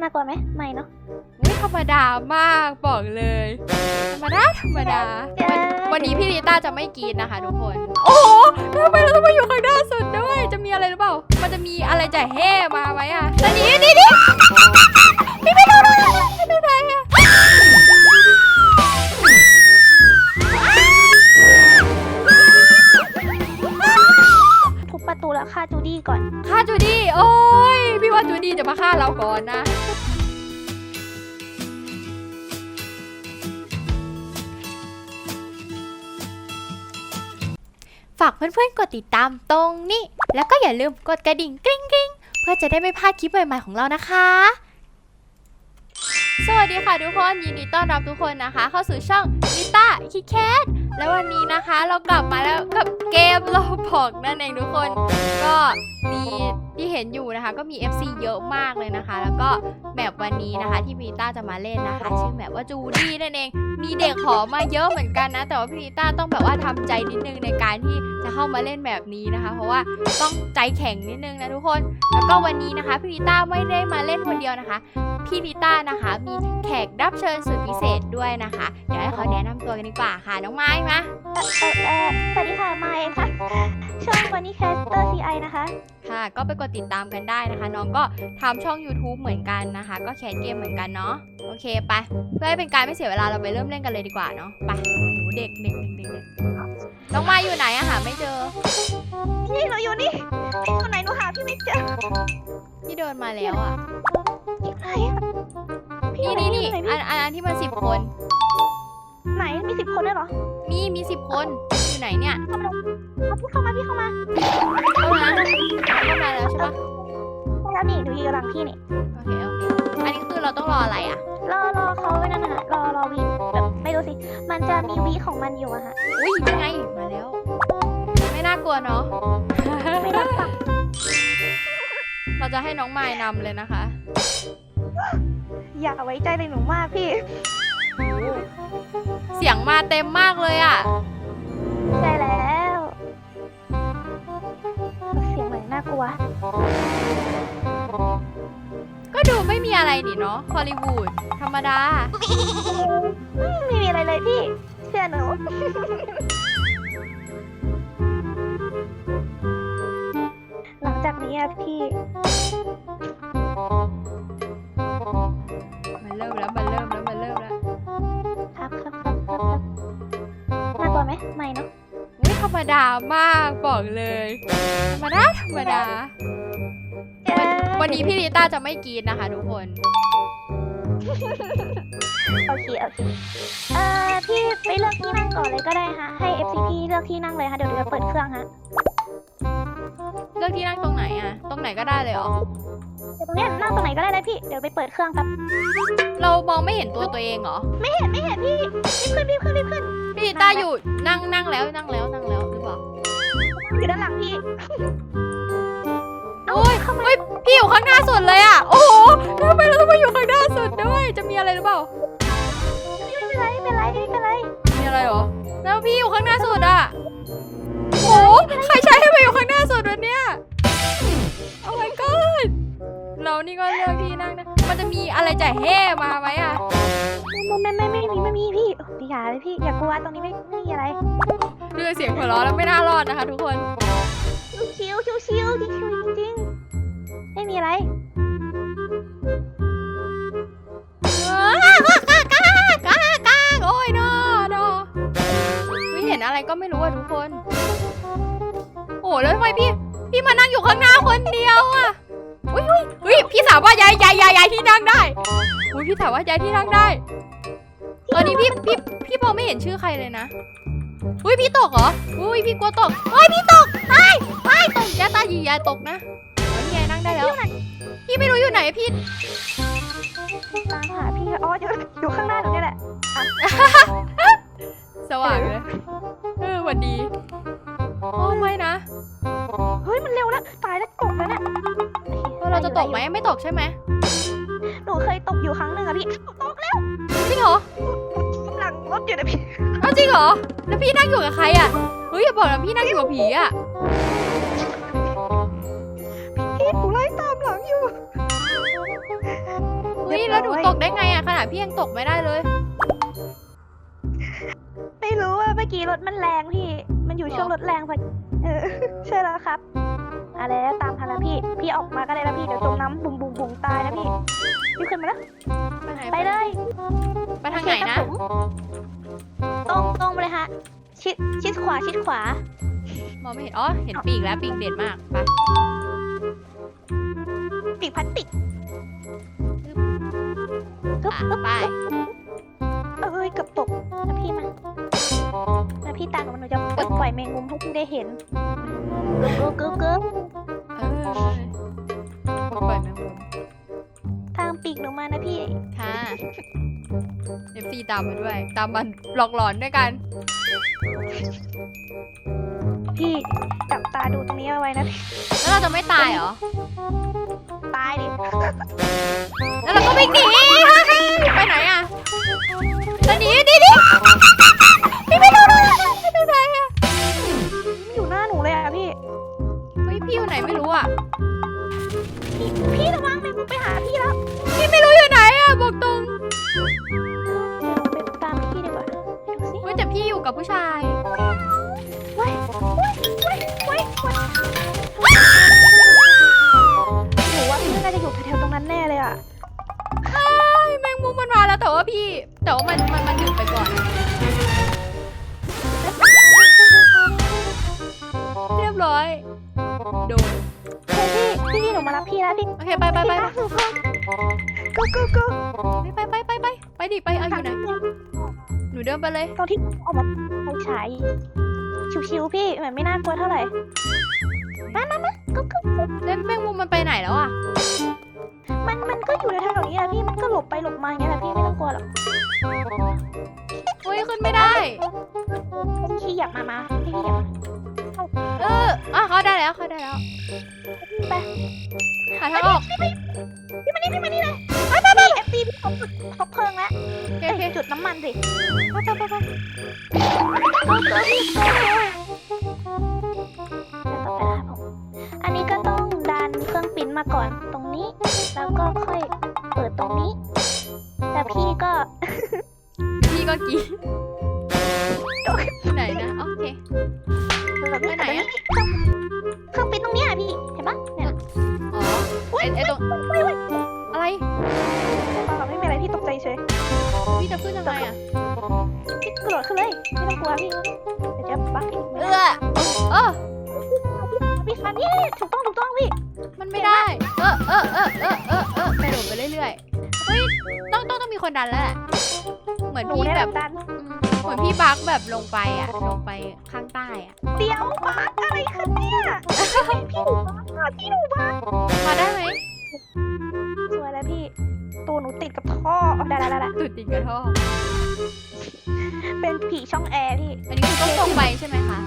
น่ากลัวไหมไม่เนาะอุ๊ยธรรมดามากบอกเลย ธรรมดาธรรมดา วันนี้พี่ลิต้าจะไม่กรีดนะคะทุกคน โอ้โหทำไมเราต้องมาอยู่ข้างหน้าสุดด้วย จะมีอะไรหรือเปล่า มันจะมีอะไรจะแห่มาไหมอะตอนนี้นี่นี่พี่ไม่ดูเลยไม่ดูไหนอะ ตูแล้วฆ่าจูดี้ก่อน ฆ่าจูดี้ โอ้ย พี่ว่าจูดี้จะมาฆ่าเราก่อนนะ ฝากเพื่อนๆ กดติดตามตรงนี้ แล้วก็อย่าลืมกดกระดิ่งกริ๊งกริ๊งเพื่อจะได้ไม่พลาดคลิปใหม่ๆของเรานะคะ สวัสดีค่ะทุกคน ยินดีต้อนรับทุกคนนะคะ เข้าสู่ช่องนิต้าคิแคท และวันนี้นะคะเรากลับมาแล้วกับเกมโลบอกนั่นเองทุกคน ก็มีที่เห็นอยู่นะคะ ก็มี FC เยอะมากเลยนะคะ แล้วก็แมปวันนี้นะคะ ที่พีต้าจะมาเล่นนะคะ ชื่อแมปว่าจูดี้นั่นเอง มีเด็กขอมาเยอะเหมือนกันนะ แต่ว่าพีต้าต้องแบบว่าทำใจนิดนึงในการที่จะเข้ามาเล่นแบบนี้นะคะ เพราะว่าต้องใจแข็งนิดนึงนะทุกคน แล้วก็วันนี้นะคะพีต้าไม่ได้มาเล่นคนเดียวนะคะพี่ลิต้านะคะ มีแขกรับเชิญสุดพิเศษด้วยนะคะ เดี๋ยวให้เขาแนะนำตัวกันดีกว่าค่ะ น้องไม้มาเออเออสวัสดีค่ะไมาเองค่ะช่องวันนี้แคสเตอร์ซีไอนะคะ ค่ะ ก็ไปกดติดตามกันได้นะคะ น้องก็ทำช่อง YouTube เหมือนกันนะคะ ก็แคสเกมเหมือนกันเนาะโอเคไปเพื่อให้เป็นการไม่เสียเวลาเราไปเริ่มเล่นกันเลยดีกว่าเนาะไปหนูเด็กเด็กเด็กเด็กเด็กน้องไม้อยู่ไหนอะหาไม่เจอนี่หนูอยู่นี่พี่คนไหนหนูหาพี่ไม่เจอพี่เดินมาแล้วอะพี่ไหนอะพี่นี่อยู่นี่นี่ไหอันอันอันที่มันสิบคน ไหนมีสิบคนด้วยเหรอ มีมีสิบคนอยู่ ไหนเนี่ยเอาพี่เข้ามาพี่เข้ามาเข้ามาเข้ามาแล้วใช่ปะได้แล้วนี่หนูอยู่หลังพี่นี่โอเคโอเคอันนี้คือเราต้องรออะไรอะรอรอเขาไว้นั่นนะรอรอวีแบบไม่รู้สิ มันจะมีวีของมันอยู่อะฮะอุ้ยยังไงมาแล้ว ไม่น่ากลัวเนาะไม่รับปากเราจะให้น้องไม้นำเลยนะคะ อย่าไว้ใจในหนูมากพี่ เสียงมาเต็มมากเลยอะ ใช่แล้วเสียงเหมือนน่ากลัว ก็ดูไม่มีอะไรนี่เนาะฮอลลีวูดธรรมดา ไม่มีอะไรเลยพี่ เชื่อหนู หลังจากนี้อะพี่ ดามากบอกเลยธรรมดาธรรมดาวันวันนี้พี่ลิต้าจะไม่กรีดนะคะทุกคน โอเคโอเคเอ่อพี่ไปเลือกที่นั่งก่อนเลยก็ได้ฮะให้ FCP เลือกที่นั่งเลยฮะเดี๋ยวเราจะเปิดเครื่องฮะเลือกที่นั่งตรงไหนอะตรงไหนก็ได้เลยเหรอเดี๋ยว ตรงเนี้ยนั่งตรงไหนก็ได้เลยพี่ เดี๋ยวไปเปิดเครื่องครับเรามองไม่เห็นตัวตัวเองเหรอ ไม่เห็นไม่เห็นพี่รีบขึ้นรีบขึ้นรีบขึ้นพี่ลิต้าอยู่นั่งนั่งแล้วนั่งแล้วนั่งแล้วหรือเปล่าอยู่ด้านหลังพี่โอ้ยเฮ้ยพี่อยู่ข้างหน้าสุดเลยอะโอ้โหทำไมเราต้องมาอยู่ข้างหน้าสุดด้วย จะมีอะไรหรือเปล่า ไม่เป็นไรไม่เป็นไรไม่เป็นไรมีอะไรเหรอ แล้วพี่อยู่ข้างหน้าสุดอะโอ้ใครใช้ให้มาอยู่ข้างหน้าสุดวันเนี้ยโอ้ my god เรานี่ก็เลือกที่นั่งนะมันจะมีอะไรจะแห่มาไหมอะไม่ไม่ไม่ไม่มีไม่มีพี่พี่อย่าเลยพี่อย่ากลัวตรงนี้ไม่ไม่มีอะไรดูจากเสียงหัวเราะแล้วไม่น่ารอดนะคะทุกคนชิวชิวชิวชิวชิวจริงๆไม่มีอะไรโอ้ยนอนอวิเห็นอะไรก็ไม่รู้อะทุกคน โอ้แล้วทำไมพี่ พี่มานั่งอยู่ข้างหน้าคนเดียวอะ อุ้ยอุ้ยอุ้ยพี่สาวว่าย้ายย้ายย้ายย้ายที่นั่งได้อุ้ยพี่สาวว่าย้ายที่นั่งได้ ตอนนี้พี่พี่พี่พอไม่เห็นชื่อใครเลยนะอุ้ยพี่ตกเหรออุ้ยพี่กลัวตกเฮ้ยพี่ตกไอ้ไอ้ตกอย่าตาหยีอย่าตกนะเฮ้ยไงนั่งได้แล้วพี่ไม่รู้อยู่ไหนพี่ตามหาพี่อ๋ออยู่อยู่ข้างหน้าหนูเนี่ยแหละสว่างเลยเออหวันดีโอ้ไม่นะ เฮ้ยมันเร็วแล้วตายแล้วตกแล้วเนี่ยแล้วเราจะ ตกไหมไม่ตกใช่ไหมหนูเคยตกอยู่ครั้งหนึ่งอะพี่ตกแล้วจริงเหรอหลังรถอยู่นะพี่อ้าวจริงเหรอแล้วพี่นั่งอยู่กับใครอะเฮ้ยอย่าบอกนะพี่นั่งอยู่กับผีอะพี่หนูไล่ตามหลังอยู่ฮ้ยแล้วหนูตกได้ไงอะขนาดพี่ยังตกไม่ได้เลย ไม่รู้ว่าเมื่อกี้รถมันแรงพี่ มันอยู่หรอช่วงรถแรงพอดีเออใช่แล้วครับ อะไรแล้วตามทันแล้วพี่พี่ออกมาก็ได้แล้วพี่เดี๋ยวจมน้ำบุ๋งบุ๋งบุ๋งตายนะพี่พี่ขึ้นมาแล้วไปไหนไปเลยไปทางไหนนะโอเคครับผมตรงตรงไปเลยฮะชิดชิดขวาชิดขวามองไม่เห็นอ๋อเห็นปีกแล้วปีกเด่นมากไปปีกพลาสติกอะไปเอ้ยเกือบตกนะพี่มา นะพี่ตามหนูหนูจะปลดปล่อยแมงมุมให้พี่ได้เห็นเกือบเกือบเกือบเออปล่อยแมงมุมทางปีกหนูมานะพี่ ค่ะเอฟซีตามมาด้วย ตามมาหลอกหลอนด้วยกัน พี่จับตาดูตรงนี้เอาไว้นะพี่แล้วเราจะไม่ตายเหรอ ตายดิ แล้วเราก็วิ่งหนี ไปไหนอะ โดนเฮ้ยพี่พี่หนูมารับพี่แล้วพี่โอเคไปไปไปพี่หนูกูกูกูไปไปไปไปไปดิไปเอาอยู่ไหนหนูเดินไปเลยตรงที่ออกมาเอาฉายชิวๆพี่มันไม่น่ากลัวเท่าไหร่มามามากูกูกูแล้วแมงมุมมันไปไหนแล้วอะมันมันก็อยู่แถวๆนี้แหละพี่มันก็หลบไปหลบมาอย่างเงี้ยแหละพี่ไม่ต้องกลัวหรอกเฮ้ยขึ้นไม่ได้พี่อยากมามาพี่อยา แล้วเขาได้แล้วไปหาทางออกพี่มานี่พี่มานี่เลยไปไปไปเอฟซีพี่เขาจุดคบเพลิงแล้วโอเคเอ้โอยจุดน้ำมันสิไปไปไปไปเอาเกิดพี่เดี๋ยวต่อไปนะผมอันนี้ก็ต้องดันเครื่องปิ้นมาก่อนตรงนี้ แล้วก็ค่อยเปิดตรงนี้ แล้วพี่ก็ พี่ก็กรี อไอไอตรงเว้ยเว้ยอะไรเปล่าไม่มีอะไรพี่ตกใจเฉยพี่จะขึ้นยังไงอะพี่กระโดดขึ้นเลยไม่ต้องกลัวพี่เดี๋ยวจะบักอีกเออเออพี่คันนี่ถูกต้องถูกต้องพี่มันไม่ได้ เออเออเออเออเออเออกระโดดไปเรื่อยๆเฮ้ยต้องต้องต้องมีคนดันแล้วแหละเหมือนหนูพี่เนี่ยแบแบบบดันอืม เหมือนพี่บักแบบลงไปอะลงไปข้างใต้อะเดี๋ยวบักอะไรขึ้นเนี่ยพี่หนูบักอะพี่หนูบักมาได้ไหมสวยแล้วพี่ ตัวหนูติดกับท่อเอาได้ได้ได้ได้ตุดติดกระท่อ เป็นผีช่องแอร์พี่ อันนี้คือต้องตรงไปใช่ไหมคะ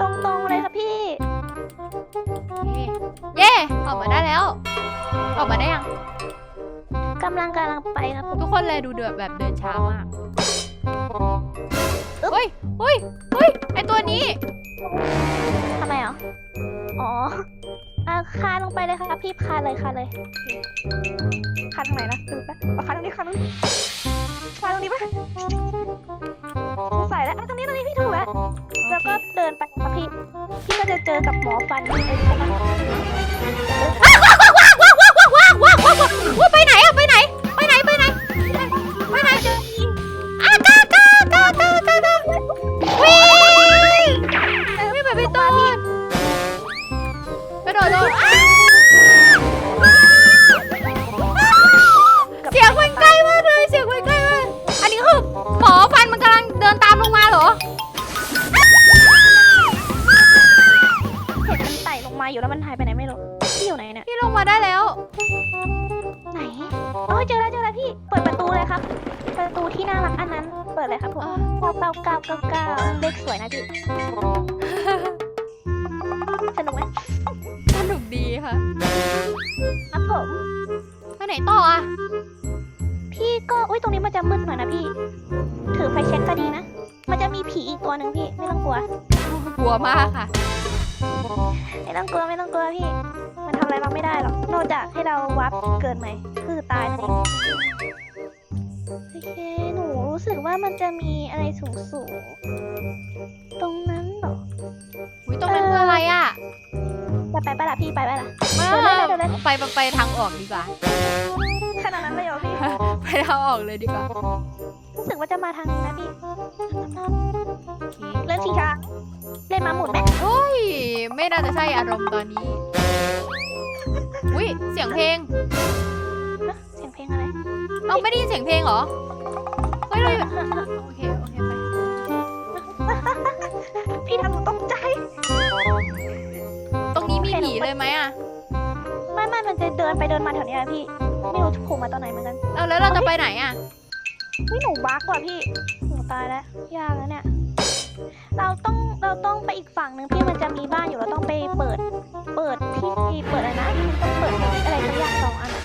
ตรงๆเลยครับพี่ เย้เย้ออกมาได้แล้ว ออกมาได้ยังกำลังกำลังไปครับผมทุกคนเลยดูเดือดแบบเดินช้ามากอึ๊บ เฮ้ยเฮ้ยเฮ้ยไอตัวนี้ ทำไมอะอ๋ออะคานลงไปเลยครับพี่คานเลยคานเลยคานตรงไหนนะดูปะเอาคานตรงนี้คานตรงนี้คานตรงนี้ปะใส่แล้วอะตรงนี้ตรงนี้พี่ถูกแล้วแล้วก็เดินไปครับพี่พี่ก็จะเจอกับหมอฟันเองใช่ไหมว่าไปไหนอะไปไหน ม่ต้องกลัวกลัวมากค่ะ ไม่ต้องกลัวไม่ต้องกลัวพี่ มันทำอะไรเราไม่ได้หรอก นอกจากให้เราวับเกินไหมคือตายนั่นเองโอเคหนูรู้สึกว่ามันจะมีอะไรสูงสูงๆตรงนั้นเหรอ อุ้ยตรงนั้นคืออะไรอะไปไปไปละพี่ไปไปละมาเดี๋ยวเลยเดี๋ยวเลยไปไปไปทางออกดีกว่า ขนาดนั้นเลยเหรอพี่ไปทางออกเลยดีกว่ารู้สึกว่าจะมาทางนี้นะพี่เล่นชิงช้าเล่นมาหมุนไหมโอ้ยไม่น่าจะใช่อารมณ์ตอนนี้อุ้ยเสียงเพลงฮะเสียงเพลงอะไรเราไม่ได้ยินเสียงเพลงเหรอเฮ้ยเราอยู่โอเคโอเคไปพี่ทำหนูตกใจ ตรงนี้มีผีเลยไหมอะไม่ไม่มันจะเดินไปเดินมาแถวเนี้ยพี่ ไม่รู้โผล่มาตอนไหนเหมือนกันเอาแล้วเราจะไปไหนอะวิหนูบักว่ะพี่หนูตายแล้วยากแล้วเนี่ย เราต้องเราต้องไปอีกฝั่งหนึ่งพี่มันจะมีบ้านอยู่เราต้องไปเปิด เปิดที่เปิดอะไรนะมันต้องเปิดอะไรสักอย่างสองอันอะ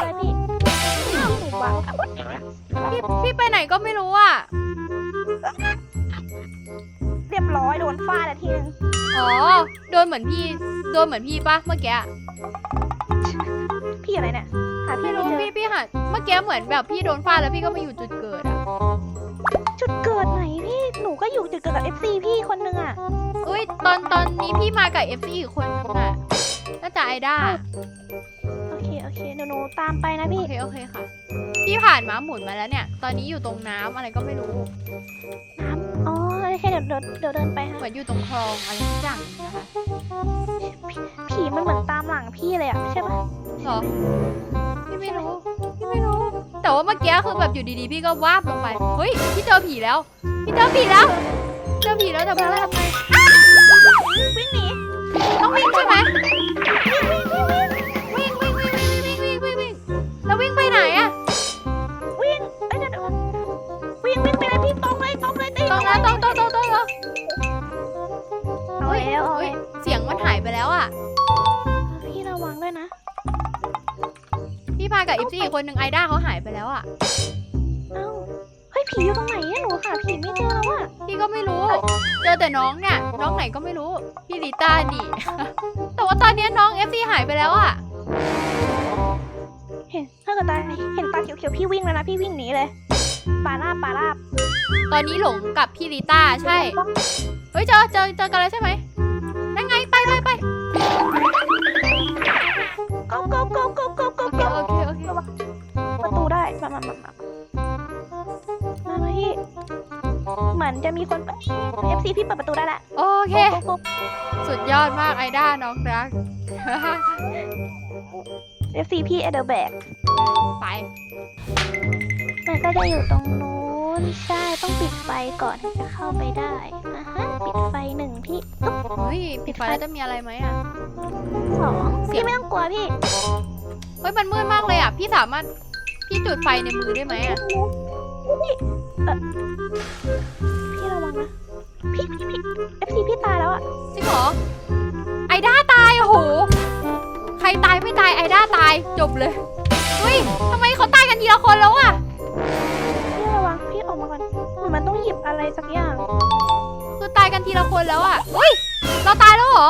อะไรพี่พี่หนูบักอะพี่พี่ไปไหนก็ไม่รู้อะเรียบร้อยโดนฟาดอะทีนึงอ๋อโดนเหมือนพี่โดนเหมือนพี่ปะเมื่อกี้อะ พี่อะไรเนี่ยหาพี่ไม่ไม่รู้เจอพี่พี่หัดเมื่อกี้เหมือนแบบพี่โดนฟาดแล้วพี่ก็มาอยู่จุดเกิดอะจุดเกิดไหนพี่หนูก็อยู่จุดเกิดกับ FC พี่คนนึงอะอุ้ยตอนตอนนี้พี่มากับ FC อีกคนนึงอะน่าจะไอด้าโอเคโอเคเดี๋ยวหนูตามไปนะพี่โอเคโอเคค่ะ พี่ผ่านม้าหมุนมาแล้วเนี่ย ตอนนี้อยู่ตรงน้ำอะไรก็ไม่รู้ น้ำอ๋อโอเคเดี๋ยวเดี๋ยวเดี๋ยวเดินไปฮะเหมือนอยู่ตรงคลองอะไรสักอย่างนะคะผีมันเหมือนตามหลังพี่เลยอะใช่ปะ หรอพี่ไม่รู้พี่ไม่รู้ แต่ว่าเมื่อกี้คือแบบอยู่ดีๆ พี่ก็วาบลงไป เฮ้ย พี่เจอผีแล้ว พี่เจอผีแล้ว เจอผีแล้วแต่ว่าทำไงวิ่งหนี ต้องวิ่งใช่ไหมวิ่งวิ่งวิ่งวิ่งวิ่งวิ่งวิ่งวิ่งแล้ววิ่งไปไหนอะวิ่งเอ้ยเดี๋ยวเดี๋ยววิ่งวิ่งไปเลยพี่ตรงเลยตรงเลยตีตรงนั้นตรงตรงตรงตรงตรง กับอีฟซี่อีกคนหนึ่งไอด้าเขาหายไปแล้วอะเอ้าเฮ้ยผีอยู่ตรงไหนอะหนูหาผีไม่เจอแล้วอะพี่ก็ไม่รู้ เจอแต่น้องเนี่ยน้องไหนก็ไม่รู้ พี่ลิต้านี่ แต่ว่าตอนนี้น้องเอฟซีหายไปแล้วอะเห็นถ้าเกิดตาเห็นตาเขียวๆพี่วิ่งแล้วนะพี่วิ่งหนีเลยป่าราบป่าราบตอนนี้หลงกับพี่ลิต้าใช่ เฮ้ยเจอเจอเจอกันแล้วใช่ไหม มือนจะมีคนเอฟซีพี่เปิดประตูได้ละโอเคโกโกโกสุดยอดมากไอด้าน้องรัก เอฟซีพี่เอเดอร์แบกไปมันก็จะอยู่ตรงนู้นใช่ต้องปิดไฟก่อนถึงจะเข้าไปได้อะฮะปิดไฟหนึ่งพี่ตุ๊บ เฮ้ยปิดไฟ แล้วจะมีอะไรไหมอะสองเสียพี่ง ไม่ต้องกลัวพี่เฮ้ยมันมืดมากเลยอะพี่สามารถพี่จุดไฟในมือได้ไหมอะพี่เออพี่ระวัง นะพี่พี่พี่เอฟซีพี่ตายแล้วอะจริงเหรอ ไอด้าตายโอ้โห ใครตายไม่ตายไอด้าตายจบเลย เฮ้ยทำไมเขาตายกันทีละคนแล้วอะพี่ระวังพี่ออกมาก่อนเหมือนมันต้องหยิบอะไรสักอย่างคือตายกันทีละคนแล้วอะเฮ้ย เราตายแล้วเหรอ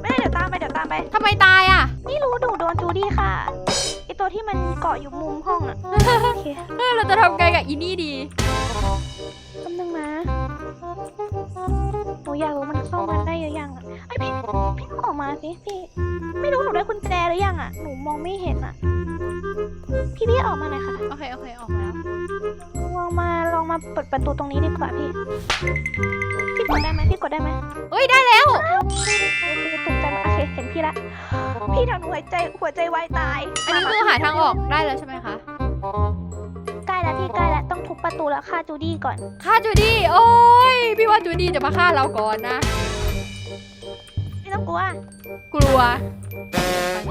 ไม่ได้เดี๋ยวตามไปเดี๋ยวตามไป ทำไมตายอะไม่รู้ดูโดนจูดี้ค่ะไอตัวที่มันเกาะอยู่มุมห้องอะโอเคเออเราจะทำไงกับอีนี่ดีแป๊บนึงนะหนู อยากรู้มันเข้ามาได้หรือยังอะไอยพี่พี่ต้องออกมาสิพี่ ไม่รู้หนูได้กุญแจหรือยังอะหนูมองไม่เห็นอะพี่พี่ออกมาหน่อยค่ะ โอเค โอเค ออกมาแล้ว ลองมาลองมาเปิดประตูตรงนี้ดีกว่าพี่ พี่กดได้ไหมพี่กดได้ไหมเฮ้ย ได้แล้ว ตกใจมากโอเคเห็นพี่ละ พี่ทำหนูหัวใจหัวใจวายตายอันนี้คือหาทางออกได้แล้วใช่ไหมคะ ใกล้แล้วพี่ใกล้แล้ว ต้องทุบประตูแล้วฆ่าจูดี้ก่อน ฆ่าจูดี้โอ้ยพี่ว่าจูดี้จะมาฆ่าเราก่อนนะ ไม่ต้องกลัวกลัว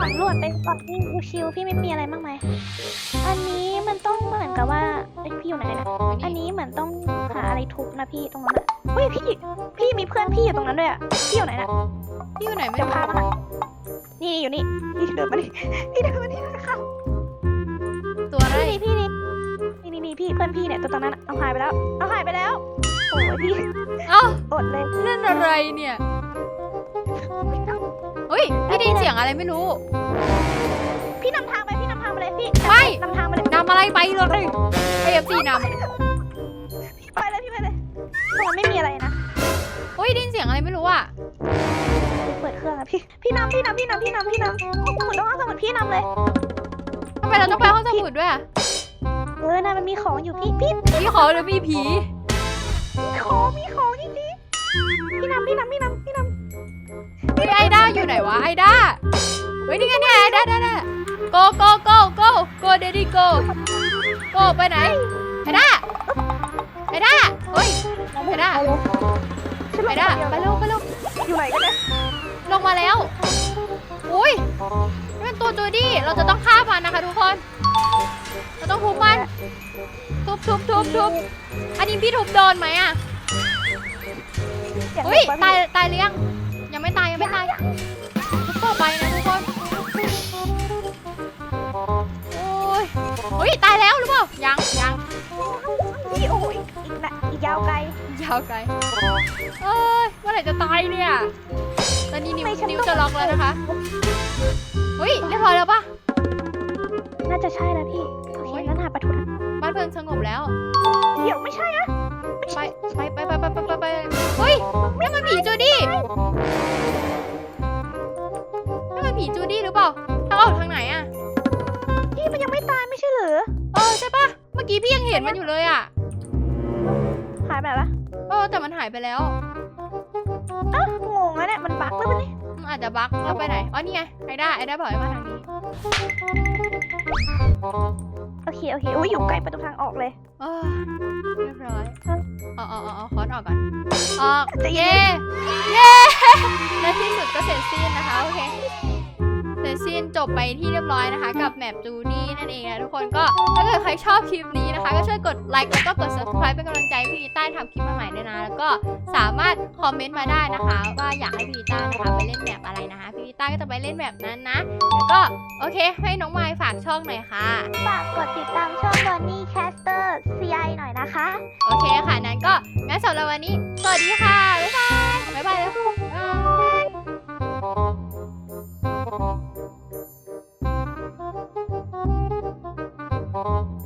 สำรวจไปก่อนพี่ชิวๆพี่ไม่มีอะไรมากมายอันนี้มันต้องเหมือนกับว่าเอ้ยพี่อยู่ไหนนะอันนี้เหมือนต้องหาอะไรทุบนะพี่ตรงนั้นอะเฮ้ยพี่พี่มีเพื่อนพี่อยู่ตรงนั้นด้วยอะพี่อยู่ไหนนะพี่อยู่ไหนไม่เดี๋ยวรู้พามาหานี่อยู่นี่นี่เดินมาดิพี่เดินมาดิค่ะตัวอะไรพี่นี่พี่นี่นี่นี่ พี่เพื่อนพี่เนี่ยตัวตรงนั้นอะเอาหายไปแล้ว เอาหายไปแล้ว โอ้ยพี่เอ้าอดเลยนั่นอะไรเนี่ยเฮ้ยอุ้ยพี่ได้ยินเสียงอะไรไม่รู้ พี่นำทางไปพี่นำทางไปเลยพี่ไม่นำทางไปเลยนำอะไรไปเลยไอเอฟซีนพี่ไปเลยพี่ไปเลยตรงนั้นไม่มีอะไรนะำอุ้ยได้ยินเสียงอะไรไม่รู้อะเปิดเครื่องอะพี่พี่นำพี่นำพี่นำพี่นำพี่นำสมุดต้องเอาสมุดพี่นำเลยทำไมเราต้องไปห้องสมุดด้วยอะ เออนะมันมีของอยู่พี่พี่พี่ขอหรือพี่ผีของมีของจริงๆพี่นำพี่นำพี่นำพี่นำเฮ้ยไอด้าอยู่ไหนวะไอด้าเฮ้ยนี่ไงเนี่ยไอด้าด้าด้า go go go go go daddy go go ไปไหนไอด้าไอด้าเฮ้ยไอด้าฉันลไองด้าคนไปเดียวเร็วไปเร็วอยู่ไหนกันเนี่ยลงมาแล้วอุ้ยนี่เป็นตัวจูดี้เราจะต้องฆ่ามันนะคะทุกคน เราต้องทุบมัน ทุบทุบทุบทุบอันนี้พี่ทุบโดนไหมอะเสีงอุ้ยเด็กตายปะตายหรือยังยังไม่ตายยังไม่ตายทุบต่อไปนะทุกคนโอ้ยอุ้ยตายแล้วหรือเปล่ายังยังพี่โอ้ยอีกนะอีกยาวไกลยาวไกลเอ้ยเมื่อไหร่จะตายเนี่ยตอนนี้นิ้วไม่ฉันนิ้วต้องจะล็อกแล้วนะคะอุ้ยเรียบร้อยแล้วปะน่า จะใช่แล้วพี่ โอเคนั่นหาปะทุนบ้านเพื่องสงบแล้ว เดี๋ยวไม่ใช่นะไปไปไปไปไปไปไปไปไปเฮ้ยนี่มันผีจูดี้นี่มันผีจูดี้หรือเปล่าถ้าออกทางไหนอะพี่มันยังไม่ตายไม่ใช่เหรอเออใช่ปะเมื่อกี้พี่ยังเห็นมันอยู่เลยอะหายไปแล้วเออแต่มันหายไปแล้วอ้าวงงแล้เนี่ยมันบั๊กแล้วมันนี่มันอาจจะบั๊กแล้วไปไหนอ๋อนี่ไงไอ้ได้ไอ้ได้บอกไอ้มาทาง โอเคโอเคอุ้ยอยู่ใกล้ประตูทางออกเลยเออเรียบร้อยอ๋ออ๋ออ๋อคอนออกก่อน ออกจะเย้เย้ในที่สุดก็เสร็จสิ้นนะคะ โอเค เสร็จสิ้นจบไปที่เรียบร้อยนะคะ กับแมปจูนี่นั่นเองนะทุกคนก็ถ้าเกิดใครชอบคลิปนี้นะคะ ก็ช่วยกดไลค์แล้วก็กด subscribe เป็นกำลังใจพี่ต้าทำคลิปใหม่ๆด้วยนะ แล้วก็สามารถคอมเมนต์มาได้นะคะ ว่าอยากให้พี่ต้านะคะไปเล่นแมปอะไรนะคะ พี่ต้าก็จะไปเล่นแมปนั้นนะแล้วก็โอเค ให้น้องไมค์ฝากช่องหน่อยค่ะ ฝากกดติดตามช่อง Bonnie Caster CI หน่อยนะคะ โอเคค่ะนั้นก็งั้นสำหรับวันนี้สวัสดีค่ะบ๊ายบายบ๊ายบายแล้วบ๊ายบาย Thank you.